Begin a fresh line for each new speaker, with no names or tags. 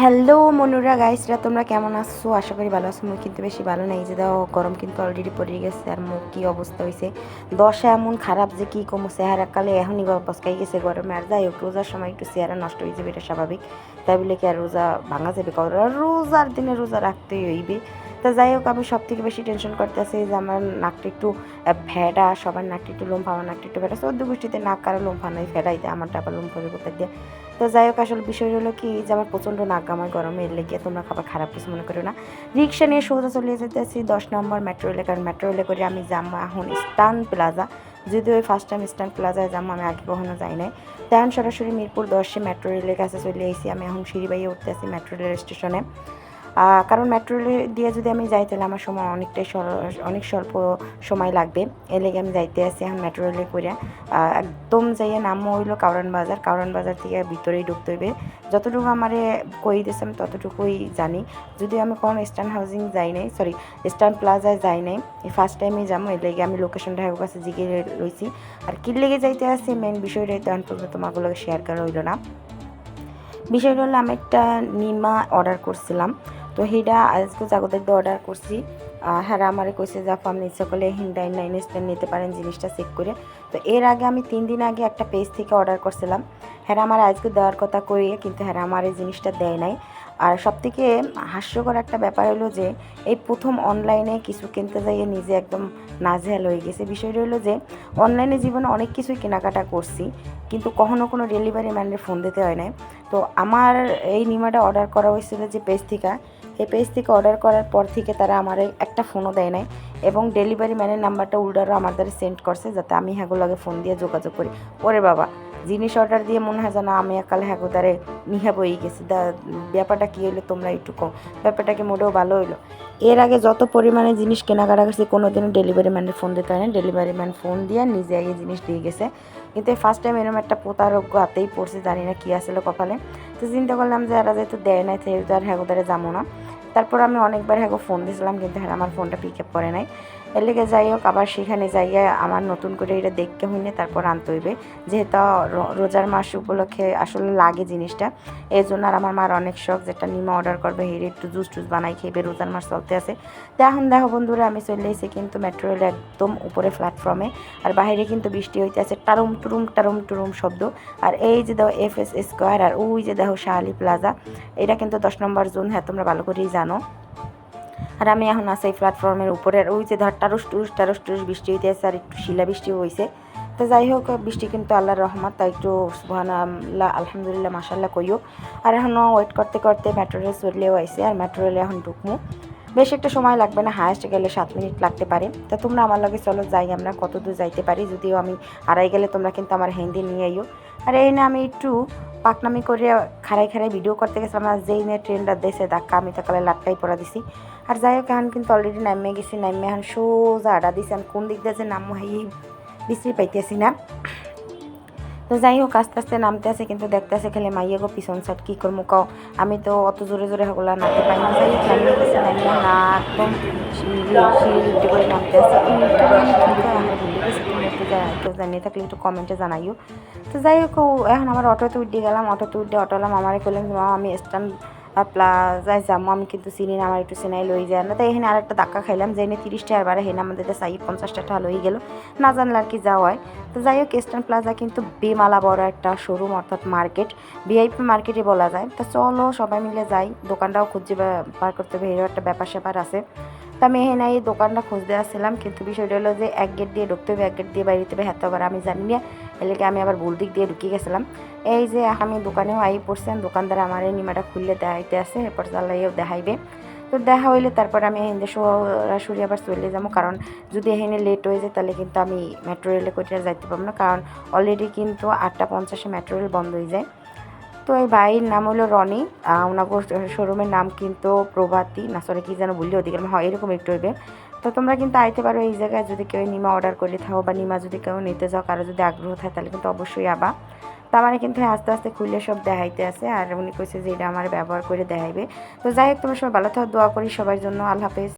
Hello মনুরা গাইসরা তোমরা কেমন আছো? আশা করি ভালো আছো। মুখ কিন্তু বেশি ভালো নাই যে দাও, গরম কিন্তু অলরেডি পড়ে গেছে, আর মুখ কী অবস্থা হয়েছে দশা এমন খারাপ যে কী কমো, চেহারা কালে এখনই বসকাই গেছে গরমে। আর যাই হোক, রোজার সময় একটু চেহারা নষ্ট হয়ে যাবে, এটা স্বাভাবিক। তাই বলে কি আর রোজা ভাঙা যাবে? কারণ রোজার দিনে রোজা রাখতেই হইবে। তা যাই হোক, আমি সব থেকে বেশি টেনশন করতেছি যে আমার নাকটা একটু ভেড়া, সবার নাকটা একটু লোম আমার নাকটা একটু ভেড়া। চোদ্দ গোষ্ঠীতে নাক কারও লোম ফানাই ফেরাইতে আমারটা আবার লোম ফেরে কোথায় দিয়ে তো যাই হোক, আসলে বিষয় হলো কি, যে আমার প্রচণ্ড নাক আমার গরমে লেগে, তোমরা খাবার খারাপ কিছু মনে করো না। রিক্সা নিয়ে সোজা চলে যেতেছি দশ নম্বর মেট্রো রেলে কারণ মেট্রো রেলে করে আমি যাম এখন স্টান প্লাজা যদিও ওই ফার্স্ট টাইম স্টান প্লাজায় যাব আমি আগে কখনো যাই নাই। তেমন সরাসরি মিরপুর দশে মেট্রো রেলের কাছে চলে এসেছি আমি এখন সিঁড়ি বাইয়ে উঠতে আসি মেট্রো রেল স্টেশনে। কারণ মেট্রো দিয়ে যদি আমি যাই, তাহলে আমার সময় অনেকটাই অনেক স্বল্প সময় লাগবে। এর লেগে আমি যাইতে আসি এখন মেট্রো রেলে করে একদম যাইয়ে নামও হইল কাউরান বাজার। কাউরান বাজার থেকে ভিতরেই ঢুকতে হইবে। যতটুকু আমারে কই দিয়েছে আমি ততটুকুই জানি। যদি আমি কোনো স্ট্যান্ড হাউজিং যাই নাই সরি স্ট্যান্ড প্লাজায় যাই নাই ফার্স্ট টাইমে যাব। এর লেগে আমি লোকেশনটা হের কাছে জিগে লইছি আর কি লেগে যাইতে আসি মেন বিষয়টাই তো অন্তত তোমাগুলোকে শেয়ার করা হইল না। বিষয়টা হলো আমি একটা নিমা অর্ডার করছিলাম। তো সেইটা আজকে জাগতের অর্ডার করছি। হ্যাঁ আমারে কইছে যে, আপু, আপনি করলে হিন্ডাই নাইন স্ট্যান্ড নিতে পারেন জিনিসটা চেক করে। তো এর আগে আমি তিন দিন আগে একটা পেজ থেকে অর্ডার করছিলাম। হ্যাঁ আমার আজকে দেওয়ার কথা করিয়ে কিন্তু হ্যাঁ আমার এই জিনিসটা দেয় নাই। আর সব থেকে হাস্যকর একটা ব্যাপার হলো যে, এই প্রথম অনলাইনে কিছু কিনতে যাইয়ে নিজে একদম নাজেহাল হয়ে গেছে। বিষয়টা হলো যে অনলাইনে জীবনে অনেক কিছুই কেনাকাটা করছি, কিন্তু কখনো কোনো ডেলিভারি ম্যানের ফোন দিতে হয় নাই। তো আমার এই নিমাটা অর্ডার করা হয়েছিল যে পেজ থেকে এই পেজ থেকে অর্ডার করার পর থেকে তারা আমার একটা ফোনও দেয় নাই এবং ডেলিভারি ম্যানের নাম্বারটা উল্ডারও আমাদের সেন্ড করছে যাতে আমি হ্যাগুলোকে ফোন দিয়ে যোগাযোগ করি। ওরে বাবা জিনিস অর্ডার দিয়ে মনে হয় যেন আমি একাল হ্যাগো দ্বারে নিহা বই গেছি। দা, ব্যাপারটা কী হইল তোমরা একটু কম ব্যাপারটা কি মোটেও ভালো হইল? এর আগে যত পরিমাণে জিনিস কেনাকাটা করছি কোনো দিনও ডেলিভারি ম্যানের ফোন দিতে হয় না ডেলিভারি ম্যান ফোন দিয়ে নিজে আগে জিনিস দিয়ে গেছে। কিন্তু এই ফার্স্ট টাইম এরকম একটা প্রতারজ্ঞ হাতেই পড়ছে, জানি না কী আসলে কপালে। তো চিন্তা করলাম যে, এরা যেহেতু দেয় নাই, সেহেতু আর হ্যাগো দ্বারা যাব না। তারপর আমি অনেকবার হ্যাগো ফোন দিয়েছিলাম কিন্তু হ্যাঁ আমার ফোনটা পিক আপ করে নাই। এর লেগে যাই হোক, আবার সেখানে যাইয়া আমার নতুন করে এটা দেখতে হইনে তারপর আনতে হইবে। যেহেতু রোজার মাস উপলক্ষে আসলে লাগে জিনিসটা এই জন্য আর আমার মার অনেক শখ, যেটা নিমা অর্ডার করবে হেরে একটু জুস টুস বানাই খেয়ে রোজার মাস চলতে আছে। তো এখন দেখো বন্ধুরা, আমি চলে এসেছি কিন্তু মেট্রো রেল একদম উপরে প্ল্যাটফর্মে আর বাইরে কিন্তু বৃষ্টি হইতে আছে, টারুম টুরুম টারুম টুরুম শব্দ। আর এই যে দেখো এফ এস স্কোয়ার আর ওই যে দেখো শাহালি প্লাজা এটা কিন্তু দশ নম্বর জোন হ্যাঁ তোমরা ভালো করেই জানো। আর আমি এখন আছি এই প্ল্যাটফর্মের উপরে। আর ওই যে ধর টারুস টুরুস টারুস টুরুস বৃষ্টি হইতে আছে আর একটু শিলা বৃষ্টি হয়েছে তো যাই হোক, বৃষ্টি কিন্তু আল্লাহর রহমত, তাই একটু সুবহান আল্লাহ আলহামদুলিল্লাহ মাসাল্লাহ কইও। আর এখনও ওয়েট করতে করতে মেট্রো রেল চলেও আইসে আর মেট্রো রেলে এখন ঢুকমু। বেশ একটা সময় লাগবে না হায়েস্ট গেলে সাত মিনিট লাগতে পারে। তা তোমরা আমার লগে চলো, যাই আমরা কত দূর যাইতে পারি। যদিও আমি আড়াই গেলে তোমরা কিন্তু আমার হিন্দি নিয়ে আইও। আর এই না আমি একটু পাকনামি করে খাড়াই খাড়াই ভিডিও করতে গেছিলাম আর যেই নিয়ে ট্রেনটা দেশে ধাক্কা আমি তাকালে লাটকাই পড়া দিছি আর যাই হোক এখন কিন্তু অলরেডি নামে গেছি নামে এখন সোজা আডা দিছি আমি কোন দিক দিয়ে যে নামো হাই বিশ্রি পাইতেছি না তো যাই হোক আস্তে আস্তে নামতে আছে কিন্তু দেখতে আছে খেলে মাইয়ে গো পিছন সাইড কী করব কাও আমি তো অত জোরে জোরে হগুলা নামতে পারি না যাই হোক নামিয়ে গেছি না একদম করে নামতে আছে জা- কেউ জানিয়ে থাকলে একটু কমেন্টে জানাইও। তো যাই হোক এখন আমার অটোতে উঠে গেলাম, অটোতে উঠে অটো এলাম আমারে করলাম মা, আমি স্ট্যান্ড প্লাজায় যাব, আমি কিন্তু চিনি না, আমার একটু চিনাই লই যায় না। তাই এখানে আর একটা ধাক্কা খাইলাম, যে এনে তিরিশ টাকার বারে হেনে আমাদের সাই পঞ্চাশ টাকা লই গেল। না জানলে আর কি যাওয়া হয়। তো যাই হোক স্ট্যান্ড প্লাজা কিন্তু বেমালা বড় একটা শোরুম অর্থাৎ মার্কেট ভিআইপি মার্কেটে বলা যায়। তো চলো, সবাই মিলে যাই, দোকানটাও খুঁজে বার করতে হবে, এরও একটা ব্যাপার স্যাপার আছে। তো আমি এখানে এই দোকানটা খুঁজতে আসছিলাম, কিন্তু বিষয়টা হলো যে এক গেট দিয়ে ঢুকতে হবে, এক গেট দিয়ে বাইরে হবে হ্যাঁ আমি জানি না এলাকে আমি আবার ভুল দিক দিয়ে ঢুকিয়ে গেছিলাম। এই যে আমি দোকানেও আই পড়ছেন, দোকানদার আমার এই নিমাটা খুললে দেখাইতে আছে এরপর চালাইও দেখাইবে। তো দেখা হইলে তারপর আমি হিন্দে সরাসরি আবার চলে যাব, কারণ যদি এখানে লেট হয়ে যায়, তাহলে কিন্তু আমি মেট্রো রেলে কোথাও যাইতে পারব না, কারণ অলরেডি কিন্তু আটটা পঞ্চাশে মেট্রো রেল বন্ধ হয়ে যায়। তো এই ভাইয়ের নাম হলো রনি। ওনার শোরুমের নাম কিন্তু প্রভাতী। না সরি কি যেন বললি ওদিকে, হয়, এরকম একটু হইবে তো তোমরা কিন্তু আইতে পারো এই জায়গায়। যদি কেউ নিমা অর্ডার করে থাকো বা নিমা যদি কেউ নিতে যাও, কারও যদি আগ্রহ থাকে, তাহলে কিন্তু অবশ্যই আবা। তো মানে কিন্তু আস্তে আস্তে খুলে সব দেখাইতে আছে। আর উনি কইছে যে এটা আমার ব্যবহার করে দেখাইবে। তো যাই হোক, তোমরা সবাই ভালো থাকো দোয়া করি সবার জন্য। আল্লাহ হাফেজ।